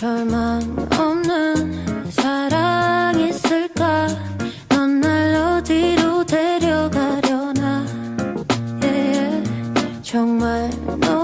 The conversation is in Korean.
절망 없는 사랑 있을까 넌 날 어디로 데려가려나 yeah, yeah. 정말 너